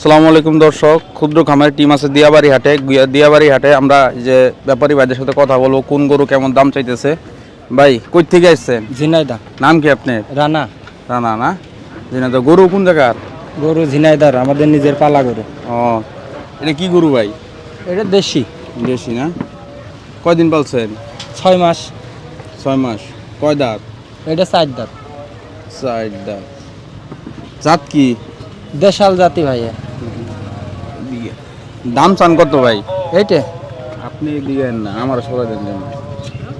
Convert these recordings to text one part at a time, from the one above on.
আসসালামু আলাইকুম দর্শক ক্ষুদ্র খামারের টিম আছে দিয়াবাড়ি হাটে। দিয়াবাড়ি হাটে আমরা যে ব্যাপারী ভাইদের সাথে কথা বলব কোন গরু কেমন দাম চাইতেছে। ভাই কই থেকে আসছেন? ঝিনাইদা। নাম কি আপনি রানা। রানা না? তো গরু কোন জায়গার? গরু ঝিনাইদার আমাদের নিজের পালা গরু। ও এটা কি গরু ভাই? এটা দেশি। দেশি না? কয়দিন পালছেন? ছয় মাস। ছয় মাস। কয় দাঁত? এটা চার দাঁত। চার দাঁত। জাত কি? দেশাল জাতি ভাইয়া। দাম চান কত ভাই? এইটে। আপনি দিবেন না আমার সবাই দেন।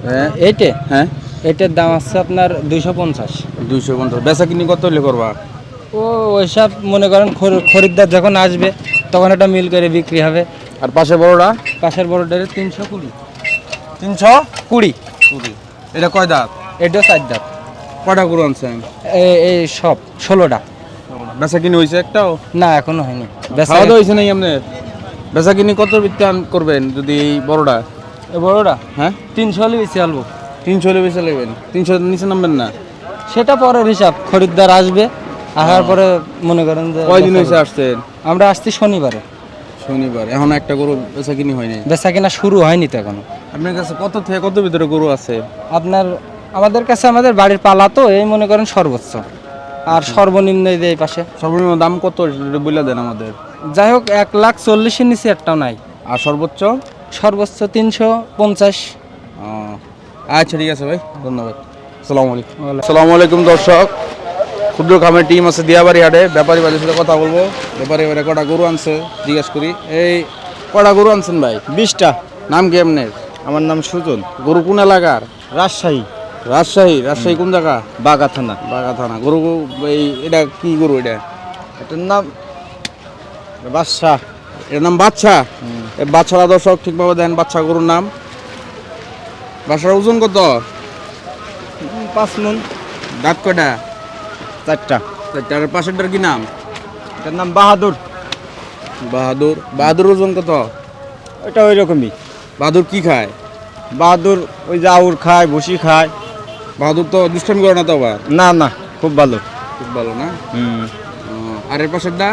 হ্যাঁ? এইটে? হ্যাঁ? এইটার দাম আছে আপনার দুইশো পঞ্চাশ। দুইশো পঞ্চাশ। বেচা কিনি কত হলে করবা? ও ওইসব মনে করেন খর- খরিদ্দার যখন আসবে তখন এটা মিল করে বিক্রি হবে। আর পাশে বড়টা? পাশের বড়টারে তিনশো কুড়ি। তিনশো কুড়ি। কুড়ি। এটা কয় দাঁত? এটা চার দাঁত। কয়টা গরু আনছেন? এই সব ষোলোটা। বেচা কিনি হয়েছে একটাও? না এখনও হয়নি। বেচা- হয়েছে নাকি আপনার? বেচা কিনি কত বিত্তান করবেন যদি এই বড়টা? এ বড়টা? হ্যাঁ? তিনশো হলে বেশি আলবো। তিনশো হলে বেচা নেবেন তিনশো নিচে নামবেন না? সেটা পরের হিসাব খরিদ্দার আসবে আসার পরে মনে করেন যে কয়দিন হয়েছে আসছেন? আমরা আসছি শনিবারে। শনিবার এখন একটা গরু বেচা কিনি হয়নি বেচা কিনা শুরু হয়নি তো এখনও। আপনার কাছে কত থেকে কত ভিতরে গরু আছে? আপনার আমাদের কাছে আমাদের বাড়ির পালা তো এই মনে করেন সর্বোচ্চ। আর সর্বনিম্ন এই পাশে। সর্বনিম্ন দাম কত বলে দেন আমাদের? যাই হোক এক লাখ চল্লিশের নিচে একটাও নাই। আর সর্বোচ্চ? সর্বোচ্চ তিনশো পঞ্চাশ। আচ্ছা ঠিক আছে ভাই ধন্যবাদ। সালামু আলাইকুম। সালামু আলাইকুম দর্শক। ক্ষুদ্র খামের টিম আছে দিয়াবাড়ি হাটে ব্যাপারী বাড়ির সাথে কথা বলব। ব্যাপারী বাড়ি কটা গরু আনছে জিজ্ঞেস করি। এই কটা গরু আনছেন ভাই? বিশটা। নাম কি আপনার? আমার নাম সুজন। গরু কোন এলাকার? রাজশাহী। রাজশাহী রাজশাহী কোন জায়গা? বাগা থানা। বাগা থানা। গরু এই এটা কি গরু এটা? এটার নাম বাদশাহ। এটার নাম বাচ্চা এই বাচ্চারা দর্শক ঠিকভাবে দেন বাচ্চা গরুর নাম। বাচ্চার ওজন কত? পাঁচ মন। দাঁত কয়টা? চারটা। তার পাশেরটার কি নাম? এটার নাম বাহাদুর। বাহাদুর। বাহাদুর ওজন কত? এটা ওই রকমই বাহাদুর কি খায়? বাহাদুর ওই যে আউর খায় ভুসি খায়। বাহাদুর তো দুষ্টামি করে না তো আবার? না না খুব ভালো। খুব ভালো না? ও, আর এর পাশেরটা?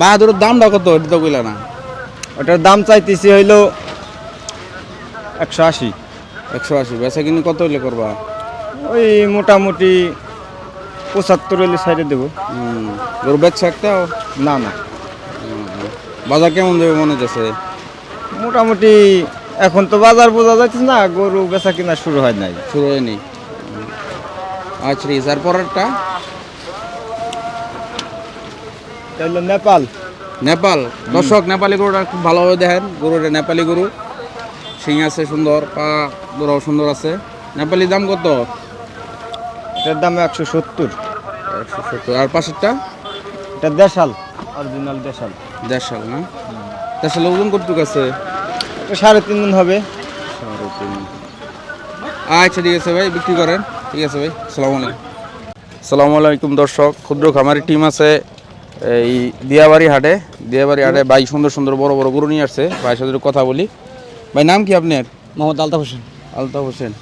বাহাদুরের দামটা কত? এটা তো কইলা না। ওটার দাম চাইতেছি হইল একশো আশি। একশো আশি। বেচা কিনে কত হইলে করবা? ওই মোটামুটি পঁচাত্তর হইলে সাইডে দেবো। হুম, গরু বেচছে একটাও না না। বাজার কেমন দেবে মনে হচ্ছে মোটামুটি এখন তো বাজার বোঝা যাচ্ছে না গরু বেচা কিনা শুরু হয় নাই। শুরু হয়নি। আচ্ছা আর পরেরটা এটা নেপাল। নেপাল। দর্শক নেপালি গরুটা খুব ভালোভাবে দেখেন। গরুটা নেপালি গরু। শিং আছে সুন্দর পা গরু সুন্দর আছে। নেপালি দাম কত? এটার দাম একশো সত্তর। একশো সত্তর। আর পাশেরটা? এটা দেশাল অরিজিনাল দেশাল। দেশাল না? দেড় সালে ওজন কতটুকু আছে? এটা সাড়ে তিন দিন হবে। সাড়ে তিন। আচ্ছা ঠিক আছে ভাই বিক্রি করেন। ঠিক আছে ভাই সালামু আলাইকুম। সালামু আলাইকুম দর্শক ক্ষুদ্র খামারি টিম আছে। এই দিয়াবাড়ি হাটে দিয়াবাড়ি হাটে ভাই সুন্দর সুন্দর বড় বড় গরু নিয়ে আসছে। ভাইয়ের সাথে কথা বলি। ভাই নাম কি আপনার? মোহাম্মদ আলতাফ হোসেন। আলতাফ হোসেন।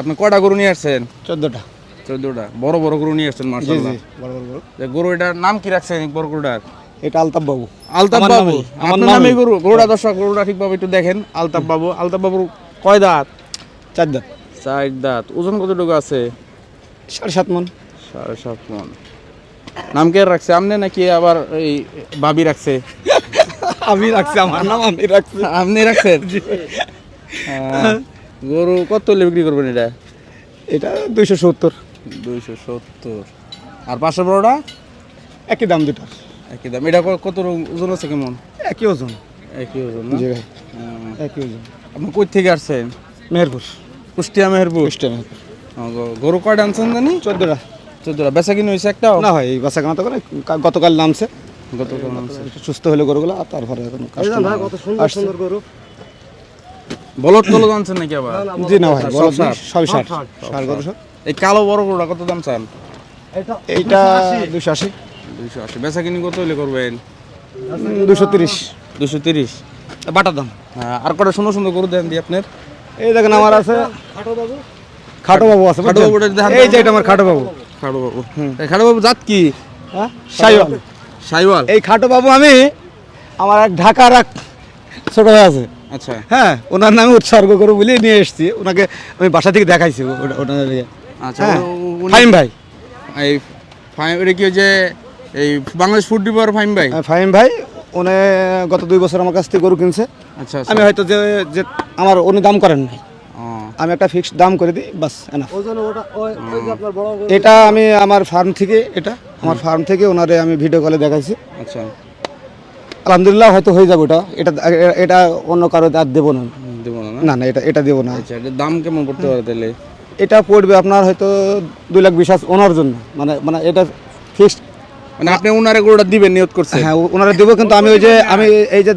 আপনি কয়টা গরু নিয়ে আসছেন? চোদ্দোটা। চোদ্দটা। বড় বড় গরু নিয়ে আসছেন মার্শাল্লাহ বড় বড় গরু। গরু এটার নাম কি রাখছেন বড় গরুটার? এটা আলতাফ বাবু। আলতাফ বাবু। আপনার নামে। গরু গরুটা দর্শক গরুটা ঠিকভাবে একটু দেখেন। আলতাফ বাবু। আলতাফ বাবুর কয় দাঁত? চার দাঁত। চার দাঁত। ওজন কতটুকু আছে? সাড়ে সাত মন। সাড়ে সাত মন। নাম কে রাখছে? আপনি নাকি আবার এই ভাবি রাখছে? আমি রাখছি আমার নাম আমি রাখছি। আপনি রাখছেন? গরু কত হলে বিক্রি করবেন এটা? এটা দুইশো সত্তর। দুইশো সত্তর। আর পাশের বড়টা? একই দাম দুটা। একই দাম। এটা কত ওজন আছে কেমন? একই ওজন। একই ওজন জি ভাই। একই ওজন। আপনি কই থেকে আসছেন? মেহেরপুর। কুষ্টিয়া মেহেরপুর? কুষ্টিয়া মেহেরপুর। গরু কয়টা আনছেন জানি? চোদ্দোটা। চোদ্দটা। বেচা কিনে হয়েছে একটাও? না ভাই এই কামাতে করে গতকাল নামছে। গতকাল একটু সুস্থ হলে গরুগুলো আর তারপরে এখন কাস্টমার আসছে। বলদ টলদ আনছেন নাকি আবার? জি না ভাই সব বলদ সবই ষাট ষাট গরু এই কালো বড় গরুটা কত দাম চান? এইটা দুশো আশি। দুইশো আশি। বেচা কিনি কত হলে করবেন দুশো তিরিশ। দুশো তিরিশ। বাটার দাম। হ্যাঁ আর কটা সুন্দর সুন্দর গরু দেন দি আপনার। এই দেখেন আমার আছে খাটো বাবু। আছে খাটো? বাবুটা এই যে এটা আমার খাটো বাবু। বাবু এই বাবু জাত কি? হ্যাঁ? সাইওয়াল। সাইওয়াল? এই খাটো বাবু আমি আমার এক ঢাকার এক ছোট ভাই আছে। আচ্ছা। হ্যাঁ ওনার নামে উৎসর্গ করে বলে নিয়ে এসেছি। ওনাকে আমি বাসা থেকে দেখাইছি ওনার। আচ্ছা হ্যাঁ, ভাই। এই ফাইম এটা কি যে এই বাংলাদেশ ফুড ডিপার ফাইম ভাই? হ্যাঁ, ভাই উনি গত দুই বছর আমার কাছ থেকে গরু কিনছে। আচ্ছা আচ্ছা। আমি হয়তো যে আমার উনি দাম করেন নাই। আমি একটা ফিক্সড দাম করে দিই বাস enough। এটা আমি আমার ফার্ম থেকে এটা আমার ফার্ম থেকে ওনারে আমি ভিডিও কলে দেখাইছি। আচ্ছা। আলহামদুলিল্লাহ হয়তো হয়ে যাবে এটা এটা এটা অন্য কারও আর দেবো না। দেবো না না? এটা এটা দেবো না। আচ্ছা এটার দাম কেমন পড়তে পারে তাহলে? এটা পড়বে আপনার হয়তো দুই লাখ বিশ ওনার জন্য। মানে মানে এটা ফিক্সড মানে আপনি ওনারে গরুটা দিবেন নিয়ত করছেন হ্যাঁ ওনারা দেবো কিন্তু আমি ওই যে আমি এই যে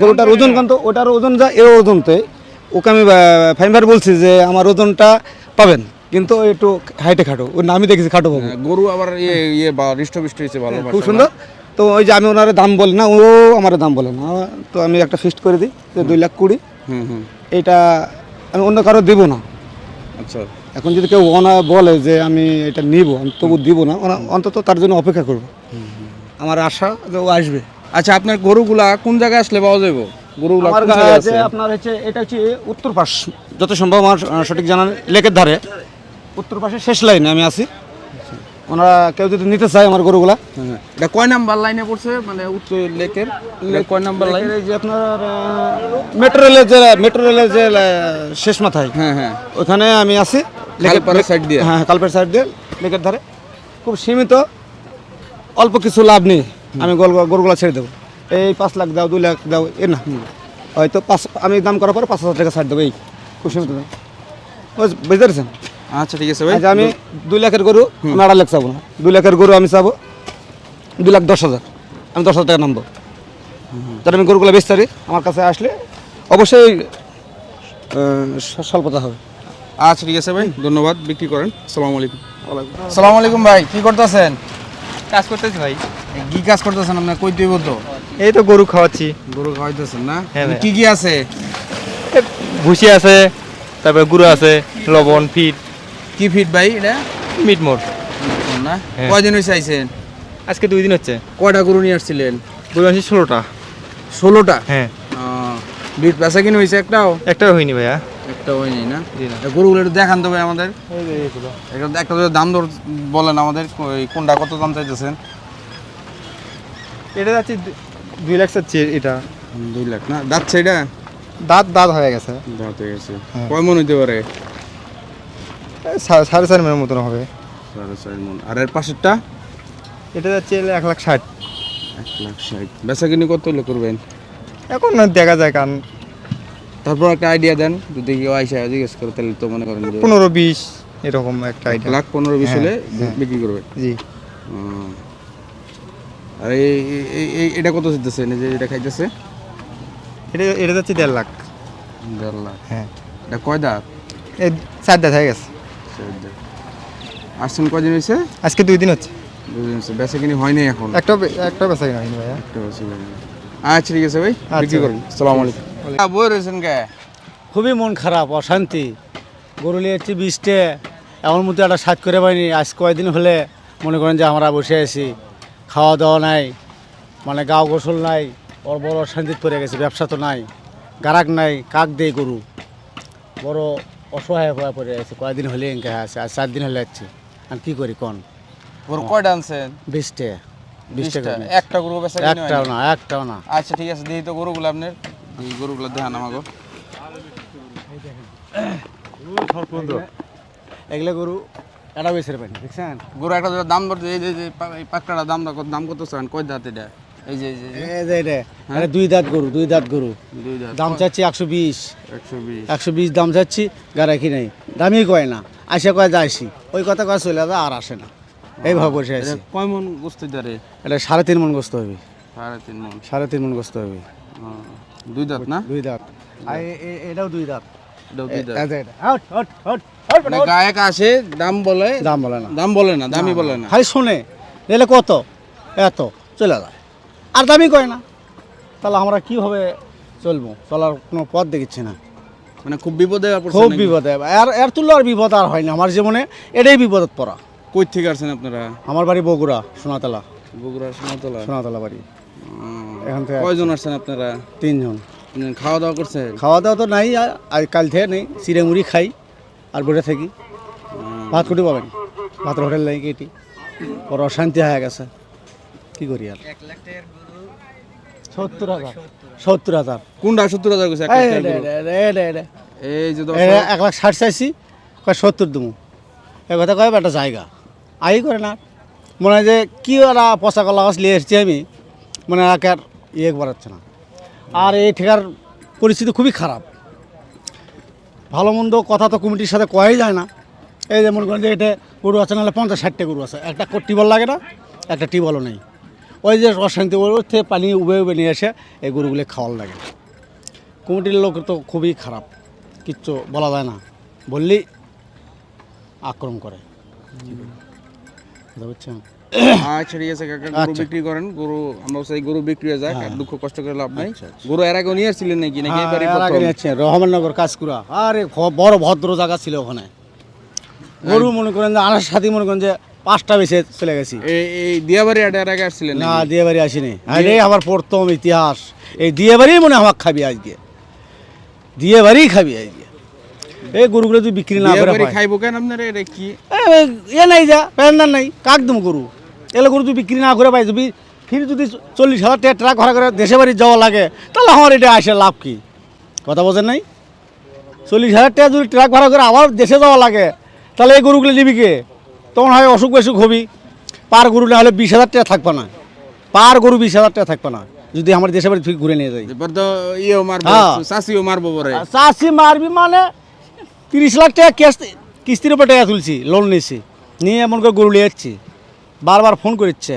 গরুটার ওজন কিন্তু ওটার ওজন যা এর ওজনতে ওকে আমি ফাইবার বলছি যে আমার ওজনটা পাবেন। কিন্তু একটু হাইটে খাটো। ওর নামই দেখেছি খাটো বাবু। হ্যাঁ, গরু আবার ইয়ে ইয়ে বা হৃষ্টপুষ্ট হয়েছে ভালো খুব সুন্দর। তো ওই যে আমি ওনার দাম বলি না ও আমার দাম বলে না। তো আমি একটা ফিক্সড করে দিই যে দুই লাখ কুড়ি। হুম হুম। এইটা আমি অন্য কারও দেবো না। আচ্ছা। এখন যদি কেউ ওনা বলে যে আমি এটা নিব আমি তবু দিব না অন্তত তার জন্য অপেক্ষা করব। আমার আশা যে ও আসবে। আচ্ছা আপনার গরুগুলা কোন জায়গায় আসলে পাওয়া যাবে গরুগুলা আমার কাছে আছে। আপনার হচ্ছে এটা হচ্ছে উত্তর পাশ যত সম্ভব আমার সঠিক জানা লেকের ধারে। উত্তর পাশে শেষ লাইনে আমি আছি। ওনারা কেউ যদি নিতে চায় আমার গরুগুলা। হ্যাঁ, এটা কয় নাম্বার লাইনে পড়ছে? মানে উত্তর লেকের। কয় নাম্বার লাইন? এই যে আপনার মেট্রো রেলের যে মেট্রো রেলের যে শেষ মাথায়। হ্যাঁ হ্যাঁ। ওখানে আমি আছি। খালপাড়ের side দিয়ে? হ্যাঁ কালপের সাইড দিয়ে লেকের ধারে। খুব সীমিত। অল্প কিছু লাভ নেই। আমি গরু গরুগুলা ছেড়ে দেবো। এই পাঁচ লাখ দাও দুই লাখ দাও এ না হয়তো পাঁচ আমি দাম করার পর পাঁচ হাজার টাকা ছাড় দেবো এই খুব সীমিত বুঝতে পারছেন? আচ্ছা ঠিক আছে ভাই। আচ্ছা আমি দুই লাখের গরু আমি আড়াই লাখ চাবো না। দুই লাখের গরু আমি চাবো দুই লাখ দশ হাজার। আমি দশ হাজার টাকা নামবো। তাহলে আমি গরুগুলো বেচতে পারি আমার কাছে আসলে অবশ্যই স্বল্পতা হবে। আচ্ছা ঠিক আছে ভাই ধন্যবাদ বিক্রি করেন। সালাম আলাইকুম। সালাম আলাইকুম ভাই কি করতেছেন? কাজ করতেছি ভাই। কি কাজ করতেছেন আপনার? কই দিব তো এই তো গরু খাওয়াচ্ছি। গরু খাওয়াইতেছেন না? হ্যাঁ কি কি আছে? ভুসি আছে তারপরে গুঁড়ো আছে লবণ ফিট কি ফিট ভাই এটা? মিট মোট না? হ্যাঁ। কয়দিন হয়েছে আইছেন? আজকে দুই দিন হচ্ছে। কয়টা গরু নিয়ে আসছিলেন? গরু আছে ষোলোটা। ষোলোটা? হ্যাঁ। বিট পেঁচা কিনে হয়েছে একটাও? একটাও হয়নি ভাইয়া। একটাও হয়নি না। গরুগুলো একটু দেখান তো ভাই আমাদের। একটা একটা দাম দর বলেন আমাদের কোনটা কত দাম চাইতেছেন? এটা যাচ্ছে দুই লাখ চাচ্ছি এটা। দুই লাখ না যাচ্ছে এটা দাঁত দাঁত হয়ে গেছে। দাঁত হয়ে গেছে। হ্যাঁ। কয় মন হইতে পারে? সাড়ে চার মিনিটের মতন হবে। সাড়ে চার মন। আর এর পাশেরটা? এটা যাচ্ছে এক লাখ ষাট। এক লাখ ষাট। বেচা কিনে কত হলে করবেন? এখন না দেখা যায় কারণ তারপর একটা আইডিয়া দেন যদি কেউ আইসা জিজ্ঞেস করে তাহলে তো মনে করেন পনেরো বিশ এরকম একটা এক আইডিয়া লাখ পনেরো বিশ হ্যাঁ, হলে হ্যাঁ। বিক্রি করবে। জি। আর এই- এই- এই- এই- এটা কত দিতেছে? যে এটা খাইতেছে? এটা এটা যাচ্ছে দেড় লাখ। দেড় লাখ। হ্যাঁ। এটা কয় দাঁত? এই চার দাঁত হয়ে গেছে। আসছেন কয়দিন হয়েছে আজকে দুই দিন হচ্ছে। দুদিন হয়েছে বেচা কিনি হয়নি এখন? একটা একটা বেচা কিনা হয়নি ভাইয়া। একটা বেচা কিনি। আচ্ছা ঠিক আছে ভাই। আচ্ছা বিক্রি। করুন। সালাম আলাইকুম। বই রয়েছেন কে? খুবই মন খারাপ অশান্তি। গরু এসছি বৃষ্টি এমন মতো একটা সাত করে পাইনি। আজ কয়দিন হলে মনে করেন যে আমরা বসে আছি। খাওয়া দাওয়া নাই মানে গাও গোসল নাই ওর বড় অশান্তিত পড়ে গেছে ব্যবসা তো নাই গারাক নাই কাক দেই গরু? বড় অসহায় হয়ে পড়ে গেছে কয়েকদিন হলে এনকে আছে আর চার দিন হলে যাচ্ছে। আর কি করি কোন? ওর কয়টা আনছেন বৃষ্টি বৃষ্টি বিশটা। একটা গরু বেচা একটাও না একটাও না। আচ্ছা ঠিক আছে দিই তো গরুগুলো আপনার। এই গরুগুলো দেখান আমাকে। এগুলো গরু এটা বেছে পাইনি দেখছেন? গরু একটা দুটো দাম ধরতে এই যে যে এই পাকড়াটা দাম কত দাম কত চান? কয় দাঁত এটা? এই যে এই যে- যে। যে এটা এটা দুই দাঁত গরু দুই দাঁত গরু। দুই দাঁত। দাম চাচ্ছি একশো বিশ। একশো বিশ। একশো বিশ দাম চাচ্ছি গারাকি নাই? দামই কয় না। আসে কয় যা আসি ওই কথা কয় চলে যায় আর আসে না। এইভাবে বসে আছি। কয় মন গোস্ত দারে এটা সাড়ে তিন মন গোস্ত হবে। সাড়ে তিন মন। সাড়ে তিন মন গোস্ত হবে। দুই দাঁত না? দুই দাঁত। এটাও দুই দাঁত। এটাও দুই দাঁত। মানে গায়ক আসে দাম বলে দাম বলে না। দাম বলে না দামই বলে না খালি শোনে এলে কত? এত চলে যায়। আর দামই কয় না? তাহলে আমরা কীভাবে চলবো? চলার কোনো পথ দেখিচ্ছি না। মানে খুব বিপদে খুব বিপদে। আর এর তুললো আর বিপদ আর হয় না। আমার জীবনে এটাই বিপদত পড়া। কই থেকে আসছেন আপনারা? আমার বাড়ি বগুড়া সোনাতলা। বগুড়া সোনাতলা। সোনাতলা বাড়ি। এখান থেকে কয়জন আসছেন আপনারা? তিনজন। খাওয়া দাওয়া করছেন? খাওয়া দাওয়া তো নাই আর কাল থেকে নেই। চিড়ে মুড়ি খাই। আর বসে থাকি। ভাত কুটি পাবেন? ভাতের হোটেল নাই এটি বড় অশান্তি হয়ে গেছে। কি করি আর সত্তর হাজার। সত্তর হাজার। কোনটা সত্তর হাজার কইছে এই রে রে রে রে রে। এই যে এক লাখ ষাট চাইছি কয় সত্তর দেবো এ কথা কয় একটা জায়গা। আই করে না। মনে হয় যে কি ওরা পচা কলা গাছ নিয়ে এসেছি আমি। মনে হয় একে আর ইয়ে করাচ্ছে না। আর এই ঠিকার পরিস্থিতি খুবই খারাপ ভালো মন্দ কথা তো কমিটির সাথে কয়াই যায় না। এই যে মনে করেন যে এটা গরু আছে, নাহলে পঞ্চাশ ষাটটা গরু আছে। একটা টিবল লাগে না, একটা টিবলও নেই। ওই যে অশান্তি ওর থেকে পানি উবে উবে নিয়ে এসে এই গরুগুলি খাওয়ার লাগে কমিটির লোক তো খুবই খারাপ, কিচ্ছু বলা যায় না। বললেই আক্রমণ করে। বুঝতে পারছেন? আচ্ছা ঠিক আছে কাকা গরু আচ্ছা। বিক্রি করেন গরু আমরা গরু বিক্রি হয়ে আর হ্যাঁ। দুঃখ কষ্ট করে লাভ নাই। আচ্ছা, আচ্ছা। গরু এর আগে নিয়ে আসছিলেন নাকি? নাকি হ্যাঁ? নিয়েছে রহমাননগর আরে বড় ভদ্র জায়গা ছিল ওখানে। গরু মনে করেন যে আনার সাথে মনে করেন যে পাঁচটা বেশি চলে গেছি। এই দিয়াবাড়ি হাটে এর আগে আসছিলেন না নাকি? দিয়ে বাড়ি আসিনি আরে আমার প্রথম ইতিহাস। এই দিয়ে বাড়ি মনে হয় আমার খাবি আজকে। দিয়ে বাড়ি খাবি আজকে। এই গরুগুলো তুই বিক্রি না করে খাইবো কেন আপনারা? এটা কি? এ, নাই যা প্যান্ডার নাই কাক দম গরু। এলে গরু তুই বিক্রি না করে পাই যদি ফির যদি চল্লিশ হাজার টাকা ট্রাক ভাড়া করে দেশে বাড়ি যাওয়া লাগে তাহলে আমার এটা আসে লাভ কি? কথা বোঝেন নাই? চল্লিশ হাজার টাকা যদি ট্রাক ভাড়া করে আবার দেশে যাওয়া লাগে তাহলে এই গরুগুলো নিবি কে? তখন হয় অসুখ বেসুখ হবি। পার গরু না হলে বিশ হাজার টাকা থাকবে না। পার গরু বিশ হাজার টাকা থাকবে না যদি আমার দেশে বাড়ি ঘুরে নিয়ে যাই। হ্যাঁ। চাষিও মারবো চাষি মারবি মানে তিরিশ লাখ টাকা কিস্তি কিস্তির উপর টাকা তুলছি লোন নিয়েছি নিয়ে এমন করে গরু নিয়ে যাচ্ছি। বারবার ফোন করছে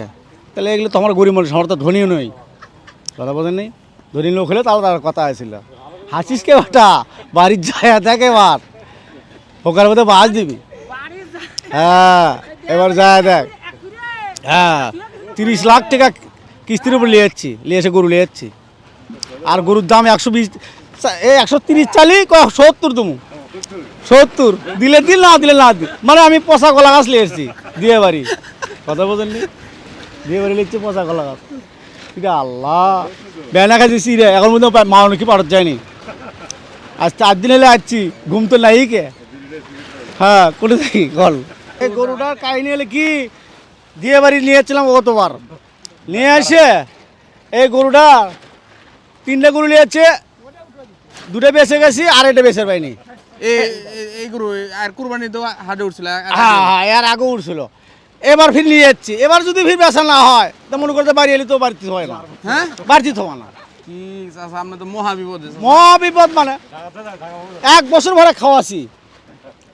তাহলে এগুলো তো আমার গরিব মানুষ, আমার তো ধনীও নই। কথা বোঝেন নেই? ধনী লোক হলে তাও তার কথা আছিল। হাসিস কে ওটা বাড়ির যায় দেখ এবার। ওখানে মধ্যে বাস দিবি। হ্যাঁ এবার যায় দেখ। হ্যাঁ তিরিশ লাখ টাকা কিস্তির উপর নিয়ে যাচ্ছি। নিয়ে এসে গরু নিয়ে যাচ্ছি। আর গরুর দাম একশো বিশ এই একশো তিরিশ চালি সত্তর তুমি সত্তর। দিলে দিল, না দিলে না দিল। মানে আমি পচা কলা গাছ নিয়ে এসেছি দিয়ে বাড়ি। কথা বোঝেন দিয়ে বাড়ি লিখছি পচা কলা গাছ। আল্লাহ। বেনা খাইছি রে, এখন মধ্যে মা নাকি পারত যায়নি। আজ চার দিন হলে আসছি, ঘুম তো নাই কে? হ্যাঁ কোটে থাকি গল এই গরুটার কাহিনী হলে কি? দিয়ে বাড়ি নিয়ে এসেছিলাম কতবার নিয়ে এসে এই গরুটা তিনটা গরু নিয়েছে দুটো বেঁচে গেছি, আর এটা বেঁচে পাইনি। এই গরু আর কুরবানি তো হাটে উঠছিল হ্যাঁ হ্যাঁ এর আগে উঠছিল। এবার ফির নিয়ে যাচ্ছি। এবার যদি ফির বেচা না হয় তো মনে করতে বাড়ি এলি তো বাড়িতে হয় না। হ্যাঁ? বাড়তি থোয়া না। কি সামনে তো মহা বিপদ আছে। মহা বিপদ মানে? এক বছর ভরে খাওয়াছি।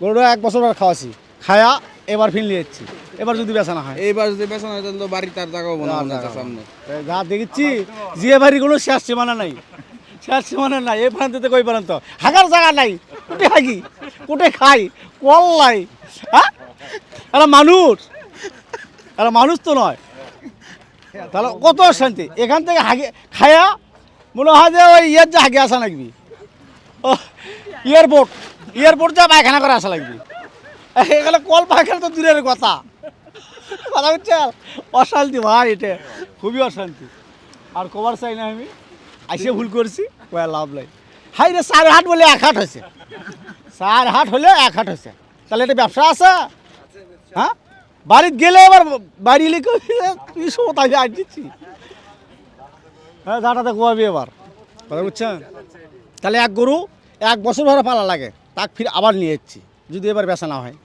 গরুটা এক বছর ভরে খাওয়াছি। খায়া এবার ফির নিয়ে যাচ্ছি। এবার যদি বেচা না হয়। এইবার যদি বেসন হয় তাহলে তো বাড়ি তার মনে মনে সামনে। যা দেখেছি যে বাড়িগুলো শেষ সীমানা নাই। শেষ সীমানা নাই এই প্রান্ত থেকে ওই প্রান্ত হাগার জায়গা নাই। কোটে হাগি কোটে খাই। কল নাই হ্যাঁ? এরা মানুষ। এরা মানুষ তো নয়। তাহলে কত শান্তি? এখান থেকে হাগে খায়া মনে হয় যে ওই ইয়ের যে হাগে আসা লাগবি। ও এয়ারপোর্ট। এয়ারপোর্ট যা পায়খানা করে আসা লাগবি। এখানে কল পায়খানা তো দূরের কথা। কথা হচ্ছে অশান্তি ভাই, এটা খুবই অশান্তি। আর কবার চাই না আমি। আইসে ভুল করছি লাভ নাই। হাই রে চার হাট বলে এক হাট হয়েছে চার হাট হলে এক হাট হয়েছে তাহলে এটা ব্যবসা আছে? হ্যাঁ? বাড়িতে গেলে এবার বাড়ি লিখে তুই সমতাই আজ দিচ্ছি? হ্যাঁ দাঁড়াতে কোয়াবি এবার। কথা বুঝছেন? তাহলে এক গরু এক বছর ধরে পালা লাগে তাক ফির আবার নিয়ে যাচ্ছি যদি এবার বেচা না হয়।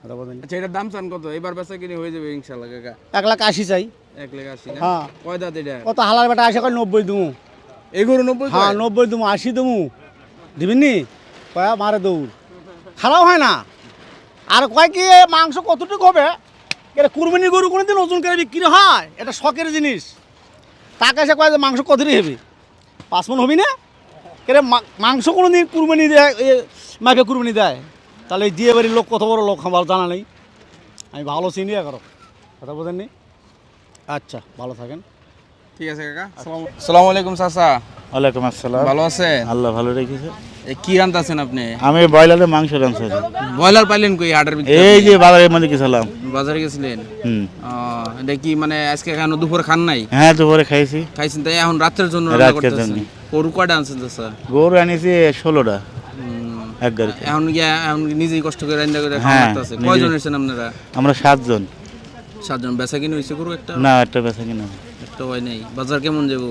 কথা বলেন। আচ্ছা এটার দাম চান কত? এবার বেচা কিনে হয়ে যাবে ইনশাল্লাহ কাকা। এক লাখ আশি চাই। এক লাখ না? হ্যাঁ। কয় দাঁত এটা? কত হালার বেটা আসে কয় নব্বই দুমু। এই গরু নব্বই হ্যাঁ নব্বই দুমু আশি দুমু। দিবিনি? কয়া মারে দৌড়। খারাপ হয় না। আর কয় কি মাংস কতটুকু হবে? এটা কুরবানি গরু কোনোদিন ওজন করে বিক্রি হয়? এটা শখের জিনিস। তাকে এসে কয় যে মাংস কতটি হবে? পাঁচ মন হবি না? কেরে মাংস কোনো দিন কুরবানি দেয় এ, মাকে কুরবানি দেয়। তাহলে দিয়ে বাড়ির লোক কত বড় লোক আমার জানা নেই। আমি ভালো চিনি করো কথা বোঝেননি? আচ্ছা ভালো থাকেন। ঠিক আছে কাকা? সালাম আলাইকুম চাচা। ওয়ালাইকুম আসসালাম। ভালো আছেন আল্লাহ ভালো রেখেছে। কি রান্তাছেন আপনি? আমি ব্রয়লারের মাংস রাঁধছি ব্রয়লার পাইলেন কই হাটের ভিতরে? এই যে মধ্যে গেছিলাম। বাজারে গেছিলেন? হুম। এটা কি মানে আজকে এখন দুপুরে খান নাই? হ্যাঁ দুপুরে খাইছি। খাইছেন তাই এখন রাত্রের জন্য রান্না করতেছেন? গরু কয়টা আনছেন চাচা? গরু আনিছি ষোলোটা। হুম, এক গাড়িতে। এখন গিয়া এখন নিজেই কষ্ট করে রান্না করে খাওয়া হ্যাঁ, কয়জন এসেছেন আপনারা? আমরা সাতজন। সাতজন। বেচা কিনে হয়েছে গরু একটা? না একটা বেচা কিনা একটা হয় নাই। বাজার কেমন যাব?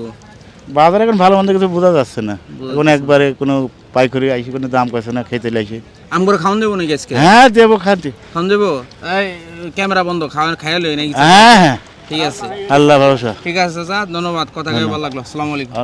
বাজারে এখন ভালো মন্দ কিছু বোঝা যাচ্ছে না। এখন একবারে কোনো পাইকারি আইসি কোনো দাম কাছে না খেতে লাগছে। আম করে খাওয়ান দেবো নাকি আজকে? হ্যাঁ দেবো খাতে খাওয়ান দেবো? এই ক্যামেরা বন্ধ খাওয়া খাইয়া লই নাকি? হ্যাঁ হ্যাঁ। ঠিক আছে। আল্লাহ ভরসা। ঠিক আছে স্যার ধন্যবাদ। কথা কয়ে ভালো লাগল। আসসালামু আলাইকুম।